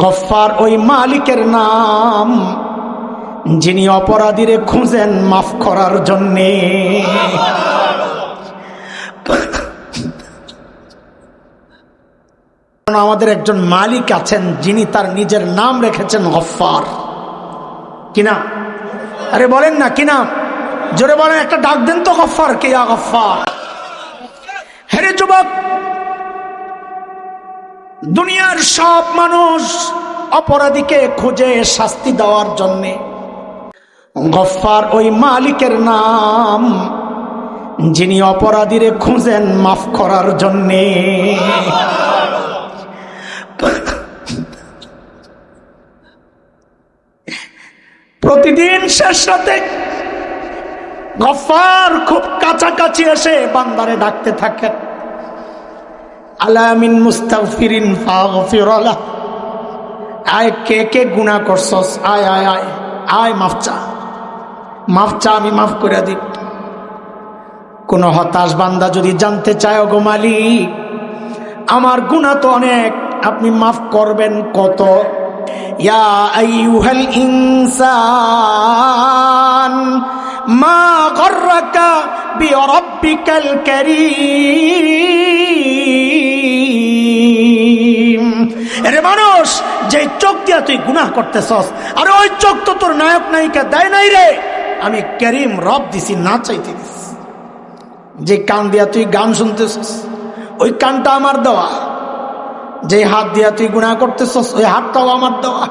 গফফার ওই মালিকের নাম, যিনি অপরাধীরে খুঁজেন মাফ করার জন্যে। আমাদের একজন মালিক আছেন, যিনি তার নিজের নাম রেখেছেন গফফার। কিনা আরে বলেন না কিনা জোরে বলেন, একটা ডাক দেন তো গফার কে গফফার। হেরে যুবক দুনিয়ার সব মানুষ অপরাধীকে খুঁজে শাস্তি দেওয়ার জন্যে। গফফার ওই মালিকের নাম যিনি অপরাধীরে খুঁজেন মাফ করার জন্যে। প্রতিদিন শেষ রাতে গফার খুব কাছাকাছি এসে বান্দারে ডাকতে থাকেন। আলামিন মুস্তাগফিরিন ফাগফিরালা আয়, কে কে গুনাহ করছস? আয় আয় আয় আয়, মাফ চা। মাফ চা, আমি মাফ করে দিই। কোন হতাশ বান্দা যদি জানতে চায় গো মালিক, আমার গুনাহ তো অনেক, আপনি মাফ করবেন কত? ইয়া আইয়ুহাল ইনসান, মা গররাকা বিরাব্বিকাল কারীম। আরে মানুষ যে চোখ দিয়া তুই গুনাহ করতেছস, আর ওই চোখ তো তোর নায়ক নায়িকা দেয় নাই রে, আমি করিম রব দিছি, না চাইতে দিস যে কান দিয়া তুই গান শুনতেছস, ওই কানটা আমার দেওয়া। যে হাত দিয়া তুই গুণা করতেছস, ওই হাতটাও আমার দেওয়া।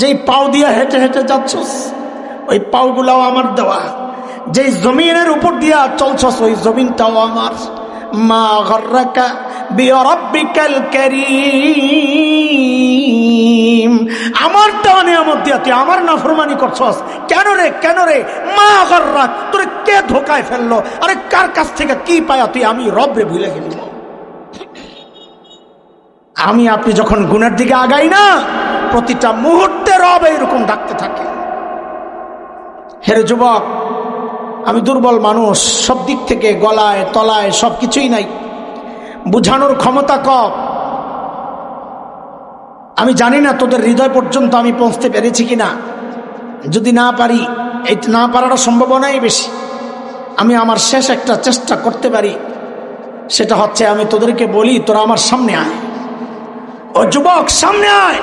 যেই পাও দিয়া হেঁটে হেঁটে যাচ্ছস, ওই পাওগুলাও আমার দেওয়া। যেই জমিনের উপর দিয়া চলছস, ওই জমিনটাও আমার। মা গর্রাকা বিরব্বিকাল কারীম। আমার দেওয়া নিয়ামত দিয়া তুই আমার নাফরমানি করছস। কেন রে কেন রে? মা গর্রাক তোরে কে ধোকায় ফেলল? আরে কার কাছ থেকে কি পায়া তুই? আমি রবরে ভুলে গেলি আমি আপনি যখন গুণের দিকে আগাই না, প্রতিটা মুহূর্তে রব এরকম ডাকতে থাকে। হেরে যুবক, আমি দুর্বল মানুষ, সব দিক থেকে গলায়, তলায় সব কিছুই নাই। বুঝানোর ক্ষমতা কম আমি জানি না তোদের হৃদয় পর্যন্ত আমি পৌঁছতে পেরেছি কিনা। যদি না পারি, এই না পারাটা সম্ভাবনাই বেশি। আমি আমার শেষ একটা চেষ্টা করতে পারি। সেটা হচ্ছে আমি তোদেরকে বলি, তোরা আমার সামনে আয়। ও যুবক, সামনে আয়।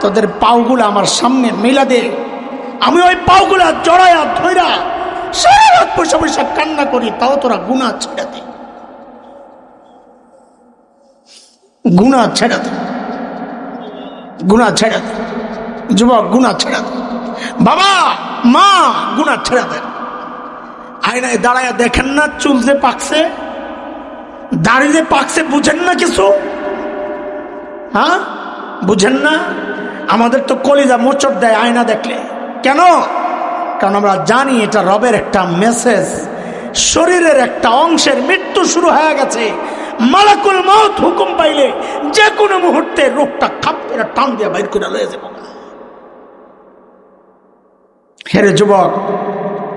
তোদের পাওগুলো আমার সামনে মিলা দে। আমি ওই পাওগুলা জড়াইয়া ধৈরা সারা রাত পয়সা পয়সা কান্না করি, তাও তোরা গুণা ছেড়ে দে। গুণা ছেড়ে দে। গুণা ছেড়ে দে। যুবক, গুণা ছেড়ে দে। বাবা, মা, গুণা ছেড়ে দেন আয়নায় দাঁড়ায় দেখেন না, চুল যে পাকছে? দাড়ি যে পাকছে, বুঝেন না কিছু? হ্যাঁ? বুঝেন না? আমাদের তো কলিজা মোচর দেয় আয়না দেখলে। কেন? কারণ আমরা জানি এটা রবের একটা মেসেজ শরীরের একটা অংশের মৃত্যু শুরু হয়ে গেছে। মালাকুল মত হুকুম পাইলে যে কোনো মুহূর্তে রোগটা খাপ করে টান দিয়ে বাইর করে লয়ে যাব হেরে যুবক,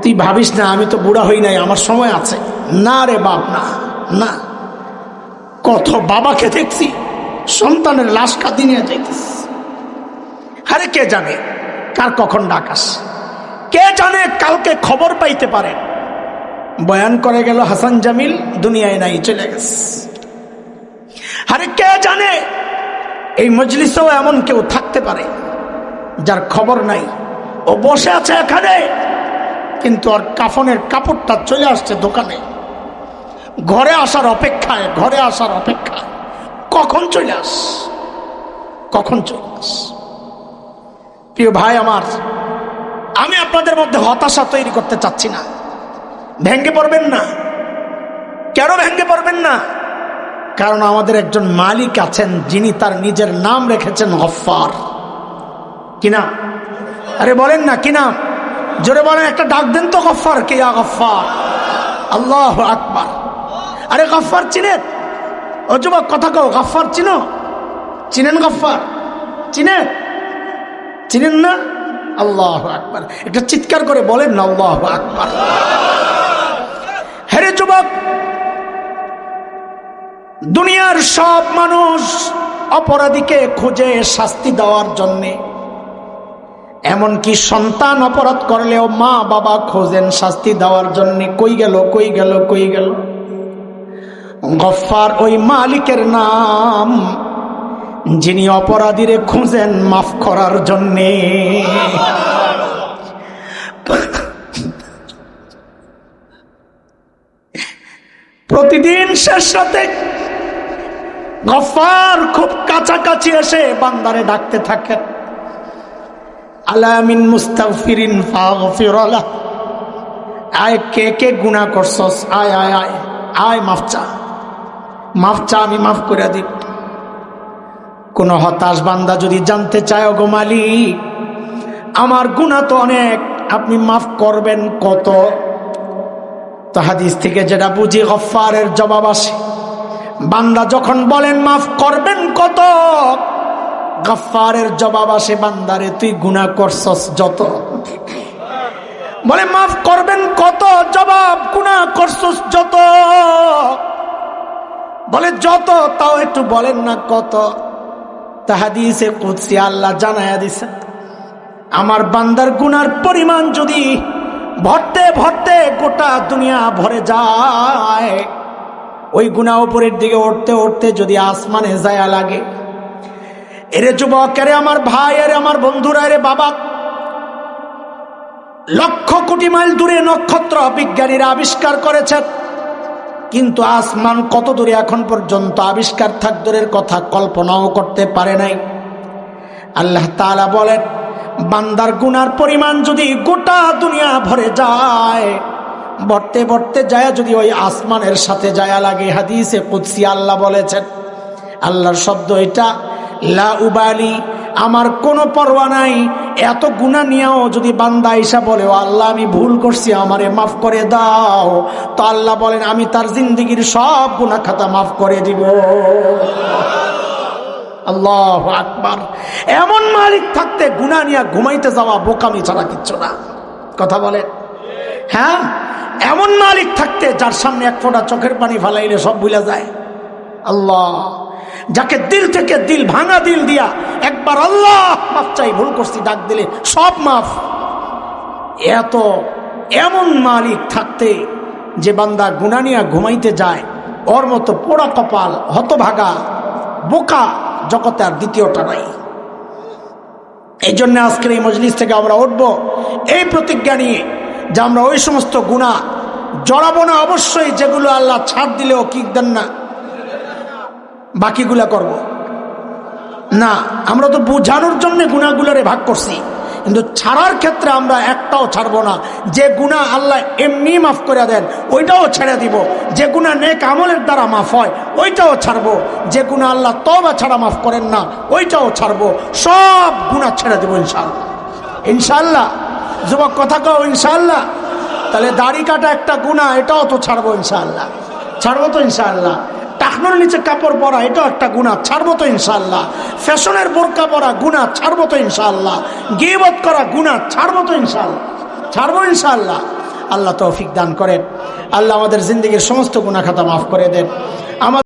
তুই ভাবিস না, আমি তো বুড়া হই নাই, আমার সময় আছে। না রে বাপ, না না। কত বাবাকে দেখছি, সন্তানের লাশ কাঁদি নিয়ে যাইতিস আরে কে জানে, কার কখন ডাকাস কে জানে কালকে খবর পাইতে পারে। বয়ান করে গেল হাসান জামিল, দুনিয়ায় নাই, চলে গেছে। আরে কে জানে? এই মজলিসেও এমন কেউ থাকতে পারে যার খবর নাই। ও বসে আছে এখানে, কিন্তু আর কাফনের কাপড়টা চলে আসছে দোকানে। ঘরে আসার অপেক্ষায়, ঘরে আসার অপেক্ষায়। কখন চলে আস? কখন চলে আস? প্রিয় ভাই আমার, আমি আপনাদের মধ্যে হতাশা তৈরি করতে চাচ্ছি না। ভেঙ্গে পড়বেন না। কেন ভেঙ্গে পড়বেন না? কারণ আমাদের একজন মালিক আছেন, যিনি তার নিজের নাম রেখেছেন গফার কিনা আরে বলেন না কিনা জোরে বলেন, একটা ডাক দেন তো গফার কে গফার আল্লাহ আকবার। আরে গফার চিনেন ও যুবক, কথা কও গফার চিনো? চিনেন গফার চিনেন চিনেন না? আল্লাহ আকবার। একটা চিৎকার করে বলেন না, আল্লাহ আকবার হেরে যুবক দুনিয়ার সব মানুষ অপরাধীকে খুঁজে শাস্তি দেওয়ার জন্যে। এমনকি সন্তান অপরাধ করলেও মা বাবা খোঁজেন শাস্তি দেওয়ার জন্যে। কই গেল কই গেল কই গেল? গফার ওই মালিকের নাম যিনি অপরাধীরে খুঁজেন মাফ করার জন্যে। প্রতিদিন শেষ রাতে গফার খুব কাছাকাছি এসে বান্দারে ডাকতে থাকেন আলামিন মুস্তাগফিরিন ফাগফিরালা। আয়, কে কে গুনাহ করছস? আয় আয় আয় আয়, মাফ চা। মাফ চা, আমি মাফ করে দিব কোন হতাশ বান্দা যদি জানতে চায় গো মালিক, আমার গুনাহ তো অনেক, আপনি মাফ করবেন কত? তো হাদিস থেকে যেটা বুঝি গফারের জবাব আসে। বান্দা যখন বলেন, মাফ করবেন কত? গফারের জবাব আসে, বান্দারে, তুই গুণা করছস যত। বলে, মাফ করবেন কত? জবাব গুণা করছস যত। বলে, যত? তাও একটু বলেন না, কত? তাহাদিসে কুৎসি আল্লাহ জানায়া দিছে আমার বান্দার গুনার পরিমাণ যদি ভরতে ভরতে গোটা দুনিয়া ভরে যায় ওই গুণা উপরের দিকে উঠতে উঠতে যদি আসমানে যায় লাগে, এরে যুবক, এরে আমার ভাই, এরে আমার বন্ধুরা, এরে বাবা, লক্ষ কোটি মাইল দূরে নক্ষত্র বিজ্ঞানীরা আবিষ্কার করেছেন কিন্তু আসমান কত দূরে এখন পর্যন্ত আবিষ্কার থাক দূরের কথা কল্পনাও করতে পারে নাই। আল্লাহ বলেন, বান্দার গুনার পরিমাণ যদি গোটা দুনিয়া ভরে যায় বর্তে বর্তে যায়, যদি ওই আসমানের সাথে যায়া লাগে হাদিসে কুৎসি আল্লাহ বলেছেন। আল্লাহর শব্দ এটা, লা উবালি, আমার কোনো পরোয়া নাই, এত গুণা নিয়েও যদি বান্দা ইসা বলে, ও আল্লাহ, আমি ভুল করছি, আমারে মাফ করে দাও। তো আল্লাহ বলেন, আমি তার জিন্দগির সব গুণা খাতা মাফ করে দিব। আল্লাহ আকবার। এমন মালিক থাকতে গুণা নিয়ে ঘুমাইতে যাওয়া বোকামি ছাড়া কিচ্ছু না। কথা বলে হ্যাঁ? এমন মালিক থাকতে যার সামনে এক ফোঁটা চোখের পানি ফালাইলে সব ভুলে যায়। আল্লাহ, যাকে দিল থেকে দিল ভাঙা দিল দিয়া একবার আল্লাহ মাফ চাই, ভুল করছি, ডাক দিলে সব মাফ। এত এমন মালিক থাকতে যে বান্দা গুনা নিয়া ঘুমাইতে যায়, ওর মতো পোড়া কপাল, হতভাগা, বোকা জগতে আর দ্বিতীয়টা নাই। এই জন্য আজকের এই মজলিস থেকে আমরা উঠব। এই প্রতিজ্ঞা নিয়ে যে আমরা ওই সমস্ত গুণা জড়াবো না অবশ্যই, যেগুলো আল্লাহ ছাড় দিলেও কি দেন না। বাকিগুলা করব। না, আমরা তো বোঝানোর জন্য গুণাগুলোরে ভাগ করছি। কিন্তু ছাড়ার ক্ষেত্রে আমরা একটাও ছাড়বো না। যে গুণা আল্লাহ এমনি মাফ করে দেন, ওইটাও ছেড়ে দিব। যে গুণা নেক আমলের দ্বারা মাফ হয়, ওইটাও ছাড়ব। যে গুণা আল্লাহ তবা ছাড়া মাফ করেন না, ওইটাও ছাড়ব। সব গুণা ছেড়ে দেবো ইনশাল্লাহ ইনশাল্লাহ যুবক, কথা কও ইনশাল্লাহ তাহলে দাড়ি কাটা একটা গুণা, এটাও তো ছাড়বো ইনশাল্লাহ ছাড়বো তো ইনশাল্লাহ টাকনোর নিচে কাপড় পরা, এটাও একটা গুণা, ছাড়বো তো ইনশাল্লাহ ফ্যাশনের বোরকা পরা, গুণা, ছাড়বো তো ইনশাল্লাহ গিবত করা গুণা, ছাড়বো তো ইনশাল্লাহ ছাড়বো ইনশাল্লাহ আল্লাহ তৌফিক দান করেন। আল্লাহ আমাদের জিন্দগির সমস্ত গুণা খাতা মাফ করে দেন।